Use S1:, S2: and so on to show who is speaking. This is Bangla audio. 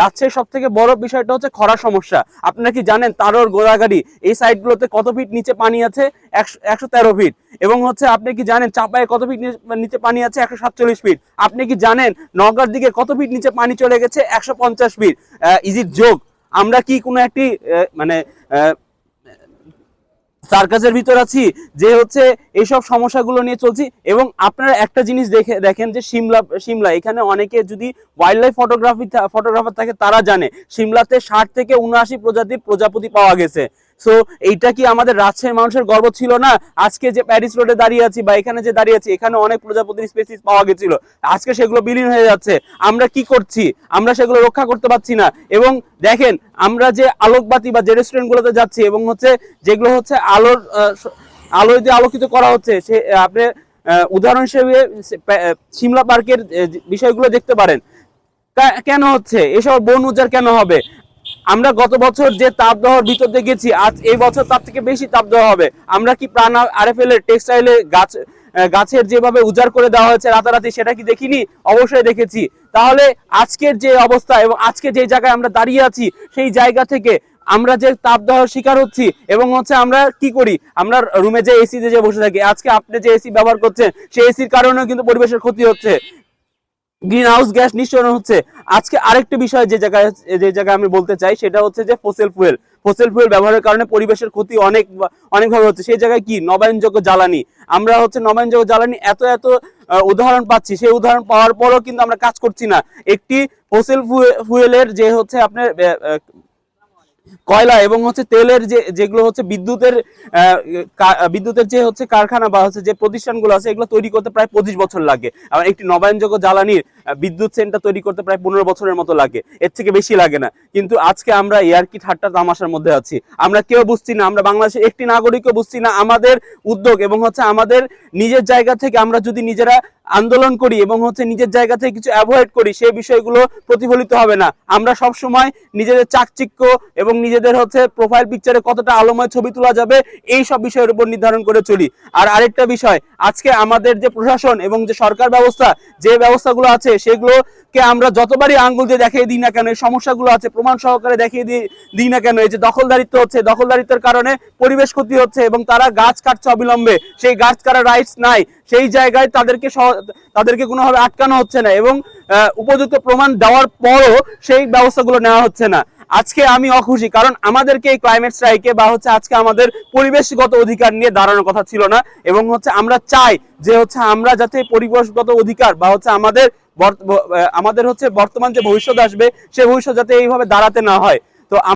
S1: রাজশাহীর সব থেকে বড় বিষয়টা হচ্ছে খরা সমস্যা। আপনারা কি জানেন তারর গোদাগাড়ি এই সাইডগুলোতে কত ফিট নিচে পানি আছে? একশো তেরো ফিট এবং হচ্ছে আপনি কি জানেন চাপায় কত ফিট নিচে- পানি আছে? একশো সাতচল্লিশ ফিট আপনি কি জানেন নগার দিকে কত ফিট নিচে পানি চলে গেছে? একশো পঞ্চাশ ফিট ইজ ইট যোগ আমরা কি কোনো একটি মানে সার্কাসের ভিতর আছি, যে হচ্ছে এইসব সমস্যাগুলো নিয়ে চলছি এবং আপনারা একটা জিনিস দেখে, দেখেন যে সিমলা সিমলা, এখানে অনেকে যদি ওয়াইল্ড লাইফ ফটোগ্রাফি ফটোগ্রাফার থাকে তারা জানে, সিমলাতে ষাট থেকে উনআশি প্রজাতির প্রজাপতি পাওয়া গেছে। সো এইটা কি আমাদের রাজশাহীর মানুষের গর্ব ছিল না? আজকে যে প্যারিস রোডে দাঁড়িয়ে আছি বা এখানে যে দাঁড়িয়ে আছি, এখানে অনেক প্রজাপতির স্পেসিস পাওয়া গেছিল। আজকে সেগুলো বিলীন হয়ে যাচ্ছে। আমরা কি করছি? আমরা সেগুলো রক্ষা করতে পারছি না। এবং দেখেন, আমরা যে আলোকবাতি বা যে রেস্টুরেন্টগুলোতে যাচ্ছি এবং হচ্ছে যেগুলো হচ্ছে আলোর আলোয় দিয়ে আলোকিত করা হচ্ছে, সে, আপনি উদাহরণ হিসেবে সিমলা পার্কের বিষয়গুলো দেখতে পারেন। কেন হচ্ছে? এসব বন উজাড় কেন হবে? আমরা গত বছর যে তাপদাহর ভিতর দিয়ে গেছি, আজ এই বছর তার থেকে বেশি তাপদাহ হবে। আমরা কি প্রাণ আরএফএল এর টেক্সটাইলে গাছ গাছের যেভাবে উজাড় করে দেওয়া হয়েছে রাতারাতি সেটা কি দেখিনি? অবশ্যই দেখেছি। তাহলে আজকের যে অবস্থা এবং আজকে যে জায়গায় আমরা দাঁড়িয়ে আছি, সেই জায়গা থেকে আমরা যে তাপদাহর শিকার হচ্ছি এবং হচ্ছে আমরা কি করি? আমরা রুমে যে এসি যে বসে থাকি। আজকে আপনি যে এসি ব্যবহার করছেন, সেই এসির কারণেও কিন্তু পরিবেশের ক্ষতি হচ্ছে। গ্রিন হাউস গ্যাস নিঃসরণ হচ্ছে। আজকে আরেকটি বিষয় যে জায়গায় যে জায়গায় আমি বলতে চাই, সেটা হচ্ছে যে ফসিল ফুয়েল ফসিল ফুয়েল ব্যবহারের কারণে পরিবেশের ক্ষতি অনেক, অনেকভাবে হচ্ছে। সেই জায়গায় কি? নবায়নযোগ্য জ্বালানি। আমরা হচ্ছে নবায়নযোগ্য জ্বালানি এত এত উদাহরণ পাচ্ছি। সেই উদাহরণ পাওয়ার পরও কিন্তু আমরা কাজ করছি না। একটি ফসিল ফুয়েলের যে হচ্ছে আপনার কয়লা এবং হচ্ছে তেলের যে, যেগুলো হচ্ছে বিদ্যুতের বিদ্যুতের যে হচ্ছে কারখানা বা হচ্ছে যে প্রতিষ্ঠানগুলো আছে, এগুলো তৈরি করতে প্রায় পঁচিশ বছর লাগে। আবার একটি নবায়নযোগ্য জ্বালানির বিদ্যুৎ সেন্টার তৈরি করতে প্রায় পনেরো বছরের মতো লাগে। এর থেকে বেশি লাগে না। কিন্তু আজকে আমরা এয়ারকি ঠাট্টা তামাশার মধ্যে আছি। আমরা কেউ বুঝছি না, আমরা বাংলাদেশের একটি নাগরিকও বুঝছি না আমাদের উদ্যোগ এবং হচ্ছে আমাদের নিজের জায়গা থেকে আমরা যদি নিজেরা আন্দোলন করি এবং হচ্ছে নিজের জায়গা থেকে কিছু অ্যাভয়েড করি, সেই বিষয়গুলো প্রতিফলিত হবে না। আমরা সব সময় নিজেদের চাকচিক্য এবং নিজেদের হচ্ছে প্রোফাইল পিকচারে কতটা আলোময় ছবি তোলা যাবে, এই সব বিষয়ের উপর নির্ধারণ করে চলি। আর আরেকটা বিষয় আজকে আমাদের যে প্রশাসন এবং যে সরকার ব্যবস্থা, যে ব্যবস্থাগুলো আছে সেগুলোকে আমরা যতবারই আঙ্গুল দিয়ে দেখিয়ে দিই না কেন, এই সমস্যাগুলো আছে, প্রমাণ সহকারে দেখিয়ে দিই দিই না কেন, এই যে দখলদারিত্ব হচ্ছে, দখলদারিত্বের কারণে পরিবেশ ক্ষতি হচ্ছে এবং তারা গাছ কাটছে অবিলম্বে, সেই গাছ কাটার রাইটস নাই, সেই জায়গায় তাদেরকে তাদেরকে কোনোভাবে আটকানো হচ্ছে না এবং উপযুক্ত প্রমাণ দেওয়ার পরও সেই ব্যবস্থাগুলো নেওয়া হচ্ছে না। আজকে আমি অখুশি, কারণ আমাদেরকে এই ক্লাইমেট স্ট্রাইকে বা হচ্ছে আজকে আমাদের পরিবেশগত অধিকার নিয়ে দাঁড়ানোর কথা ছিল না, এবং হচ্ছে আমরা চাই যে হচ্ছে আমরা যাতে পরিবেশগত অধিকার বা হচ্ছে আমাদের আমাদের হচ্ছে বর্তমান যে ভবিষ্যৎ আসবে, সে ভবিষ্যৎ যাতে এইভাবে দাঁড়াতে না হয়।